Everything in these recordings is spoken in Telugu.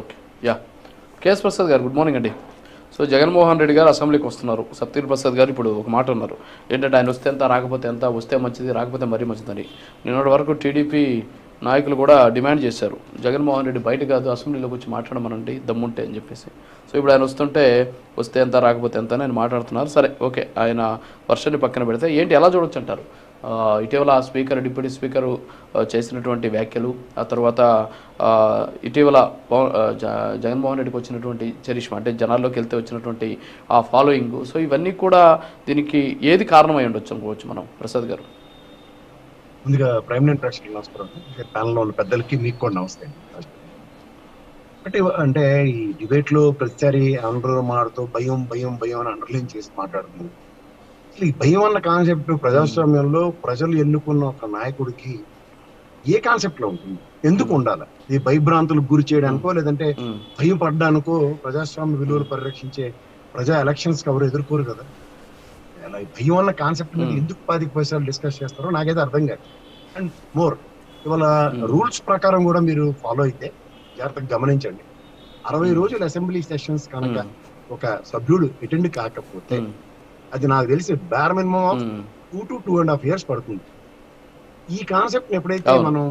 Okay yeah KS Prasad garu good morning అండి. సో జగన్మోహన్ రెడ్డి గారు అసెంబ్లీకి వస్తున్నారు. సత్యగిరి ప్రసాద్ గారు ఇప్పుడు ఒక మాట ఉన్నారు ఏంటంటే ఆయన వస్తే ఎంత రాకపోతే ఎంత వస్తే మంచిది రాకపోతే మరీ మంచిదని. నిన్నటి వరకు టీడీపీ నాయకులు కూడా డిమాండ్ చేశారు. జగన్మోహన్ రెడ్డి బయట కాదు అసెంబ్లీలోకి వచ్చి మాట్లాడమనండి దమ్ముంటే అని చెప్పేసి. సో ఇప్పుడు ఆయన వస్తుంటే వస్తే ఎంత రాకపోతే ఎంత అని ఆయన మాట్లాడుతున్నారు. సరే ఓకే. ఆయన వర్షాన్ని పక్కన పెడితే ఏంటి ఎలా చూడొచ్చు అంటారు? ఇటీవల స్పీకర్ డిప్యూటీ స్పీకరు చేసినటువంటి వ్యాఖ్యలు ఆ తర్వాత ఇటీవల జగన్మోహన్ రెడ్డికి వచ్చినటువంటి చరిష్మా అంటే జనాల్లోకి వెళ్తే వచ్చినటువంటి ఆ ఫాలోయింగ్ సో ఇవన్నీ కూడా దీనికి ఏది కారణమై ఉండొచ్చు అనుకోవచ్చు మనం? ప్రసాద్ గారు. ముందుగా ప్రైమ్ మినిస్టర్ ప్రేక్షకులకు నమస్కారం ప్యానల్లో ఉన్న పెద్దలకి మీకు కూడా నమస్తే ఒకటి అంటే ఈ డిబేట్లో ప్రతిసారి అందరూ మాడుతూ భయం భయం భయం అని అండర్లైన్ చేసి మాట్లాడుతుంది ఈ భయం అన్న కాన్సెప్ట్ ప్రజాస్వామ్యంలో ప్రజలు ఎన్నుకున్న ఒక నాయకుడికి ఏ కాన్సెప్ట్లో ఉంటుంది? ఎందుకు ఉండాలి? ఈ భయభ్రాంతులకు గురి చేయడానికో లేదంటే ఉమ్, భయం పడ్డానికో ప్రజాస్వామ్య విలువలు పరిరక్షించే ప్రజా ఎలక్షన్స్ ఎవరు ఎదుర్కోరు కదా? అలా ఈ భయం అన్న కాన్సెప్ట్ మీద Hmm. ఎందుకు పాతిక పైసలు డిస్కస్ చేస్తారో నాకైతే అర్థం కాదు. అండ్ మోర్ ఇవాళ Hmm. రూల్స్ ప్రకారం కూడా మీరు ఫాలో అయితే జాగ్రత్తగా గమనించండి. అరవై Hmm. రోజులు అసెంబ్లీ సెషన్స్ కనుక ఒక సభ్యుడు అటెండ్ కాకపోతే అది నాకు తెలిసి bare minimum of two to two and half years పడుతుంది. ఈ కాన్సెప్ట్ ఎప్పుడైతే. మనం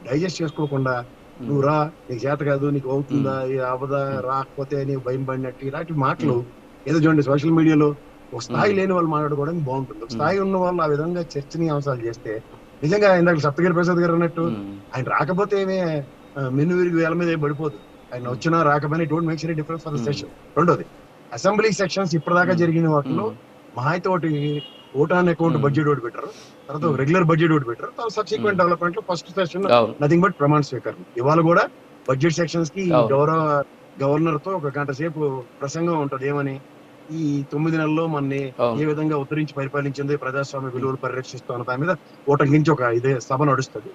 డైజెస్ట్ చేసుకోకుండా నువ్వు రా నీకు చేత కాదు నీకు అవుతుందా అవదా రాకపోతే నీకు భయం పడినట్టు ఇలాంటి మాటలు ఏదో చూడండి సోషల్ మీడియాలో ఒక స్థాయి. లేని వాళ్ళు మాట్లాడుకోవడానికి బాగుంటుంది. ఒక. స్థాయి ఉన్న వాళ్ళు ఆ విధంగా చర్చనీయాంశాలు చేస్తే నిజంగా ఇందాక సప్తగిరి ప్రసాద్ గారు అన్నట్టు ఆయన రాకపోతే ఏమే మెను విరిగి వేల మీద పడిపోదు. ఆయన వచ్చినా రాకపోయినా don't make any difference for the. Session రెండోది అసెంబ్లీ సెక్షన్స్ ఇప్పటిదాకా. జరిగిన వాటిలో ఉమ్, మహా అయితే ఒకటి ఓటాన్ అకౌంట్ మ్మ్. బడ్జెట్ ఒకటి పెట్టారు. తర్వాత. రెగ్యులర్ బడ్జెట్ ఒకటి పెట్టారు. తర్వాత సబ్సిక్వెంట్. డెవలప్మెంట్లో ఫస్ట్ సెషన్ నథింగ్ బట్ ప్రమాణ స్వీకారం. ఇవాళ కూడా బడ్జెట్ సెక్షన్స్కి. గౌరవ గవర్నర్తో ఒక గంట సేపు ప్రసంగం ఉంటది. ఏమని? ఈ తొమ్మిది నెలల్లో మనని ఏ విధంగా ఉద్ధరించి పరిపాలించింది? ప్రజాస్వామ్య విలువలు పరిరక్షిస్తాను దాని మీద ఓటంకించి ఒక ఇదే సభ నడుస్తుంది.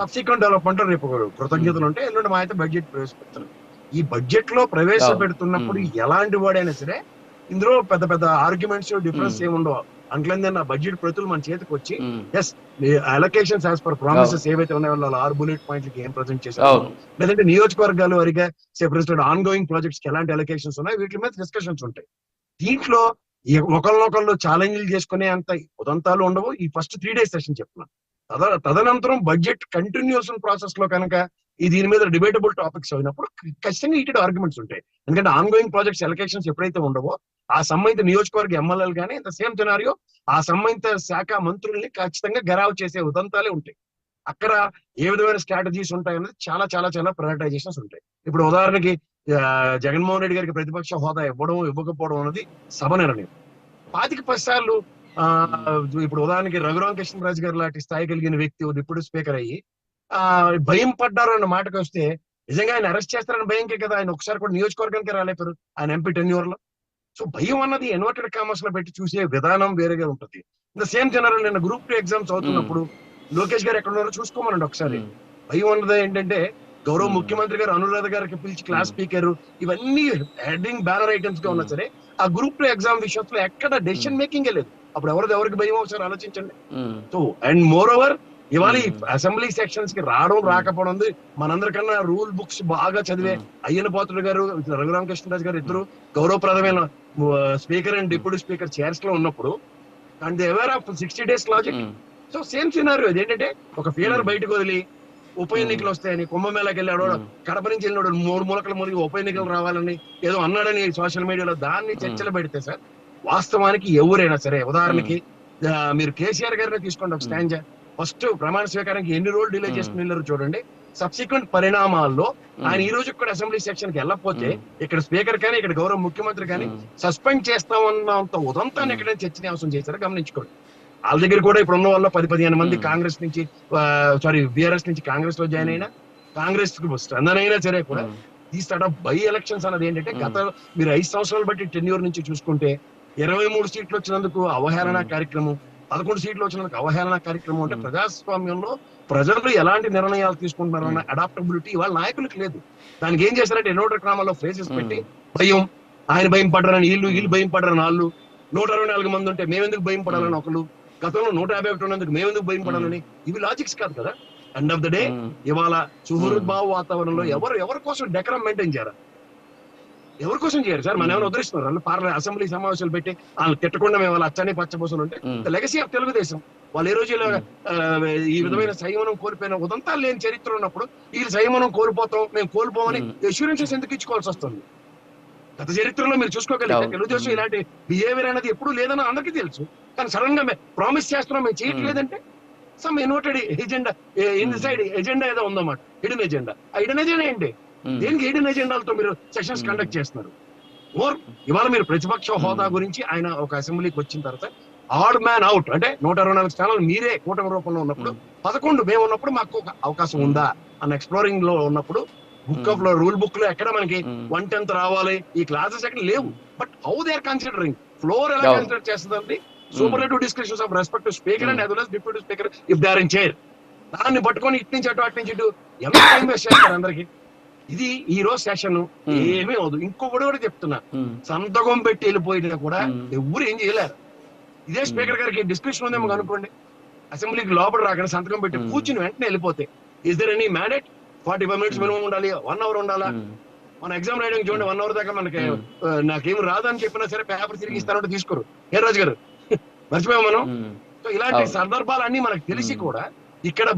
సబ్సిక్వెంట్ డెవలప్మెంట్ రేపు కృతజ్ఞతలు ఉంటే ఎల్లుండి మా అయితే బడ్జెట్ ప్రవేశపెడతారు. ఈ బడ్జెట్లో ప్రవేశపెడుతున్నప్పుడు. ఎలాంటి వాడైనా సరే ఇందులో పెద్ద పెద్ద ఆర్గ్యుమెంట్స్ డిఫరెన్స్ మ్మ్. ఏమి ఉండవు అంట్లైంది నా బడ్జెట్ ప్రతులు మన చేతికి వచ్చి um, allocations as per promises ఏవైతే ఉన్నాయో వాళ్ళు ఆరు బుల్లెట్ పాయింట్లకి ఏం ప్రజెంట్ చేశారు. లేదంటే నియోజకవర్గాలు వారిగా సెపరేటెడ్ ఆన్ గోయింగ్ ప్రాజెక్ట్స్కి ఎలాంటి అలొకేషన్స్ ఉన్నాయి వీటి మీద డిస్కషన్స్ ఉంటాయి. దీంట్లో ఈ ఒకళ్ళనొకళ్ళు ఛాలెంజ్లు చేసుకునే అంత ఉదంతాలు ఉండవు. ఈ ఫస్ట్ త్రీ డేస్ సెషన్ చెప్తున్నాను. తద తదనంతరం బడ్జెట్ కంటిన్యూషన్ ప్రాసెస్లో కనుక ఈ దీని మీద డిబేటబుల్ టాపిక్స్ అయినప్పుడు ఖచ్చితంగా హీటెడ్ ఆర్గ్యుమెంట్స్ ఉంటాయి. ఎందుకంటే ఆన్ గోయింగ్ ప్రాజెక్ట్స్ ఎలక్షన్స్ ఎప్పుడైతే ఉండవో ఆ సంబంధిత నియోజకవర్గ ఎమ్మెల్యేలు కానీ ఇంత సేమ్ తినారియో ఆ సంబంధిత శాఖ మంత్రుల్ని ఖచ్చితంగా గరావు చేసే ఉదంతాలే ఉంటాయి. అక్కడ ఏ విధమైన స్ట్రాటజీస్ ఉంటాయి అనేది చాలా చాలా చాలా ప్రయారిటైజేషన్స్ ఉంటాయి. ఇప్పుడు ఉదాహరణకి జగన్మోహన్ రెడ్డి గారికి ప్రతిపక్ష హోదా ఇవ్వడం ఇవ్వకపోవడం అనేది సభ నిర్ణయం. పాతిక పది సార్లు ఆ, ఇప్పుడు ఉదాహరణకి రఘురామ కృష్ణరాజు గారు లాంటి స్థాయి కలిగిన వ్యక్తి డిప్యూటీ స్పీకర్ అయ్యి ఆ భయం పడ్డారు అన్న మాటకు వస్తే నిజంగా ఆయన అరెస్ట్ చేస్తారని భయంకే కదా ఆయన ఒకసారి కూడా నియోజకవర్గానికి రాలేపారు ఆయన ఎంపీ టెన్యూర్లో సో భయం అన్నది ఇన్వర్టెడ్ కామర్స్లో పెట్టి చూసే విధానం వేరేగా ఉంటుంది. ద సేమ్ జనరల్ నేను గ్రూప్ టూ ఎగ్జామ్స్ అవుతున్నప్పుడు లోకేష్ గారు ఎక్కడ ఉన్నారో చూసుకోమనండి ఒకసారి. భయం అన్నది ఏంటంటే గౌరవ. ముఖ్యమంత్రి గారు అనురాధ గారికి పిలిచి క్లాస్. స్పీకర్ ఇవన్నీ హెడ్డింగ్ బ్యానర్ ఐటమ్స్గా ఉన్నా. సరే ఆ గ్రూప్ టూ ఎగ్జామ్ విషయంలో ఎక్కడ డెసిషన్ మేకింగ్ లేదు. అప్పుడు ఎవరిది ఎవరికి భయం ఒకసారి ఆలోచించండి. సో అండ్ మోర్ ఓవర్ ఇవాళ. అసెంబ్లీ సెక్షన్స్కి రావడం. రాకపోవడం ఉంది మనందరికన్నా రూల్ బుక్స్ బాగా చదివే అయ్యన పాత్రుడు గారు రఘురామకృష్ణరాజు గారు ఇద్దరు గౌరవప్రదమైన స్పీకర్ అండ్ డిప్యూటీ స్పీకర్ చైర్స్లో ఉన్నప్పుడు and aware of sixty days logic so same scenario ఏంటంటే ఒక ఫీలర్. బయటకు వదిలి ఉప ఎన్నికలు వస్తాయని కుంభమేళకి వెళ్ళాడు కడప నుంచి వెళ్ళినాడు మూడు మూలకల మునిగి ఉప ఎన్నికలు రావాలని ఏదో అన్నాడని సోషల్ మీడియాలో దాన్ని చర్చలు పెడితే సార్ వాస్తవానికి ఎవరైనా సరే ఉదాహరణకి మీరు కేసీఆర్ గారిని తీసుకోండి ఒక స్టాండ్ ఫస్ట్ ప్రమాణ స్వీకారానికి ఎన్ని రోజులు డిలే. చేసుకుని వెళ్ళారు చూడండి సబ్సిక్వెంట్ పరిణామాల్లో ఆయన ఈ రోజు కూడా అసెంబ్లీ సెక్షన్కి వెళ్ళకపోతే ఇక్కడ స్పీకర్ కానీ ఇక్కడ గౌరవ ముఖ్యమంత్రి కానీ సస్పెండ్ చేస్తామన్నంత ఉదంతాన్ని. ఎక్కడైనా చర్చనీయాంశం చేశారో గమనించుకోండి వాళ్ళ దగ్గర కూడా ఇప్పుడు ఉన్న వాళ్ళ పది పదిహేను మంది. కాంగ్రెస్ నుంచి సారీ బీఆర్ఎస్ నుంచి కాంగ్రెస్లో జాయిన్. అయినా కాంగ్రెస్ అయినా సరే కూడా ఈ స్టార్ట్ ఆఫ్ బై ఎలక్షన్స్ అన్నది ఏంటంటే. గత మీరు ఐదు సంవత్సరాలు బట్టి టెన్యూర్ నుంచి చూసుకుంటే ఇరవై మూడు సీట్లు వచ్చినందుకు అవహేళన. కార్యక్రమం పదకొండు సీట్లు వచ్చినందుకు అవహేళన కార్యక్రమం అంటే. ప్రజాస్వామ్యంలో ప్రజలు ఎలాంటి నిర్ణయాలు తీసుకుంటున్నారన్న అడాప్టబిలిటీ వాళ్ళ నాయకులకు లేదు. దానికి ఏం చేశారంటే ఎన్నోటర్ క్రమాల్లో ఫ్రేజెస్ పెట్టి భయం ఆయన భయం పడ్డారని వీళ్ళు వీళ్ళు భయం పడ్డారని వాళ్ళు. నూట అరవై నాలుగు మంది ఉంటే మేమెందుకు భయం పడాలని ఒకళ్ళు. గతంలో నూట యాభై ఒకటి ఉన్నందుకు మేమెందుకు భయం పడాలని. ఇవి లాజిక్స్ కాదు కదా. End of the day. ఇవాళ సుహృద్భావ వాతావరణంలో. ఎవరు ఎవరి కోసం డెకరం మెయింటైన్ చేయరు ఎవరి కోసం చేయరు సార్? మనం ఏమైనా ఉద్ధరిస్తున్నారు? వాళ్ళు పార్లమెంట్ అసెంబ్లీ సమావేశాలు పెట్టి వాళ్ళు తిట్టకుండా మేము వాళ్ళ అచ్చని పచ్చబోసులు ఉంటే. Legacy of Telugu Desam. వాళ్ళు ఏ రోజు ఈ విధమైన సంయమనం కోల్పోయిన ఉదంతాలు లేని చరిత్ర ఉన్నప్పుడు వీళ్ళు సంయమనం కోల్పోతాం మేము కోల్పోమని మ్మ్. అష్యూరెన్సెస్ ఎందుకు ఇచ్చుకోవాల్సి వస్తుంది? గత చరిత్రలో మీరు చూసుకోగలిగితే అవును. తెలుగుదేశం. ఇలాంటి బిహేవియర్ అనేది ఎప్పుడు లేదని అందరికీ తెలుసు. కానీ సడన్గా ప్రామిస్ చేస్తున్నాం మేము చేయట్లేదంటే some inverted agenda inside agenda ఏదో ఉందన్నమాట. హిడెన్ ఎజెండా ఆ హిడెన్ ఎజెండా ఏంటి. దేనికి హిడెన్ ఎజెండాలతో మీరు సెషన్స్. కండక్ట్ చేస్తున్నారు? మోర్ ఇవాళ మీరు ప్రతిపక్ష హోదా మ్మ్. గురించి ఆయన ఒక అసెంబ్లీకి వచ్చిన తర్వాత ఆడ్ మ్యాన్ అవుట్ అంటే నూట అరవై నాలుగు స్థానాలు మీరే కూటమి రూపంలో ఉన్నప్పుడు పదకొండు మేము ఉన్నప్పుడు మాకు ఒక అవకాశం ఉందా? అన్న ఎక్స్ప్లోరింగ్లో ఉన్నప్పుడు బుక్ ఆఫ్లో రూల్ బుక్లో ఎక్కడ మనకి. వన్ టెన్త్ రావాలి? ఈ క్లాసెస్ ఎక్కడ లేవు. But how they are considering floor ఎలా. కన్సిడర్ చేస్తుందండి? Superlative discussions of respect to speaker and other deputy speaker if they are in chair దాన్ని పట్టుకొని ఇటు నుంచి అటు అటు నుంచి ఇటు. ఎంత టైం వేస్ట్ చేస్తారు అందరికి? ఇది ఈ రోజు సెషన్. ఏమీ అవదు ఇంకొకటి కూడా చెప్తున్నా. సంతకం పెట్టి వెళ్ళిపోయినా కూడా. ఎవరు ఏం చేయలేరు ఇదే స్పీకర్ గారికి డిస్కషన్ ఉందేమో. అనుకోండి అసెంబ్లీకి లోపల రాకుండా సంతకం పెట్టి. కూర్చుని వెంటనే వెళ్ళిపోతే is there any mandate forty five minutes. Minimum ఉండాలి వన్ అవర్ ఉండాలా. మన ఎగ్జామ్ రాయడానికి చూడండి వన్ అవర్ దాకా మనకి నాకేం రాదని చెప్పినా సరే పేపర్ తిరిగి ఇస్తానంటే తీసుకోరు ఏ రాజు గారు మర్చిపోయాం మనం. సో ఇలాంటి. సందర్భాలన్నీ మనకు తెలిసి. కూడా ఇక్కడ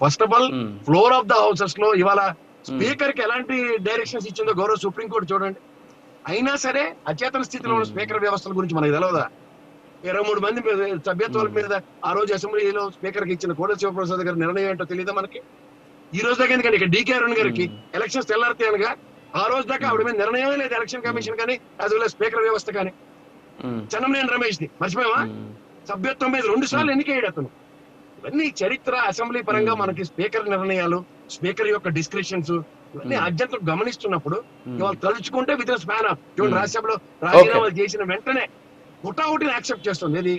first of all. Floor of the హౌసెస్లో ఇవాళ. స్పీకర్కి ఎలాంటి డైరెక్షన్స్ ఇచ్చిందో గౌరవ సుప్రీం కోర్టు చూడండి అయినా సరే అచేతన స్థితిలో ఉన్న. స్పీకర్ వ్యవస్థల గురించి మనకి తెలియదా ఇరవై మూడు మంది మీద సభ్యత్వాల. మీద ఆ రోజు అసెంబ్లీలో స్పీకర్కి ఇచ్చిన కోట శివప్రసాద్ గారి నిర్ణయం ఏంటో తెలియదా మనకి ఈ రోజు దాకా ఎందుకంటే ఇక్కడ డీకే అరుణ్ గారికి. ఎలక్షన్స్ తెల్లారితే అనగా ఆ రోజు దాకా ఆవిడ మీద నిర్ణయమే లేదు ఎలక్షన్ కమిషన్ కానీ యాజ్ వెల్ స్పీకర్ వ్యవస్థ కానీ మ్మ్. చెన్నమనేని రమేష్ ది మర్చిపోయావా. సభ్యత్వం మీద రెండు సార్లు ఎన్నికయ్యాడు అతను ఇవన్నీ చరిత్ర అసెంబ్లీ పరంగా. మనకి స్పీకర్ నిర్ణయాలు స్పీకర్ యొక్క డిస్క్రిప్షన్స్ ఇవన్నీ. అత్యంత గమనిస్తున్నప్పుడు. ఇవాళ తలుచుకుంటే విత్ స్పాన్ ఆఫ్ చూడండి. రాజ్యసభలో రాజీనామాలు చేసిన వెంటనే హుటాహుటిని యాక్సెప్ట్ చేస్తుంది ఇది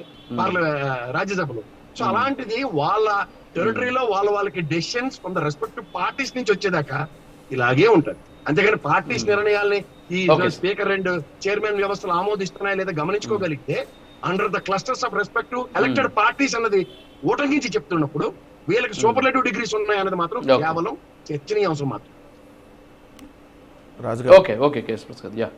రాజ్యసభలో సో. అలాంటిది వాళ్ళ టెరిటరీలో వాళ్ళ వాళ్ళకి decisions from the respect parties నుంచి వచ్చేదాకా ఇలాగే ఉంటది అంతేగాని పార్టీస్. నిర్ణయాల్ని ఈ. స్పీకర్ రెండు చైర్మన్ వ్యవస్థలు ఆమోదిస్తున్నాయా లేదా గమనించుకోగలిగితే under the clusters of respect elected parties అన్నది ఓటంకించి చెప్తున్నప్పుడు వీళ్ళకి సూపర్లేటివ్ డిగ్రీస్ ఉన్నాయి అన్నది మాత్రం. కేవలం చర్చనీయాంశం మాత్రం. Okay okay Prasad yeah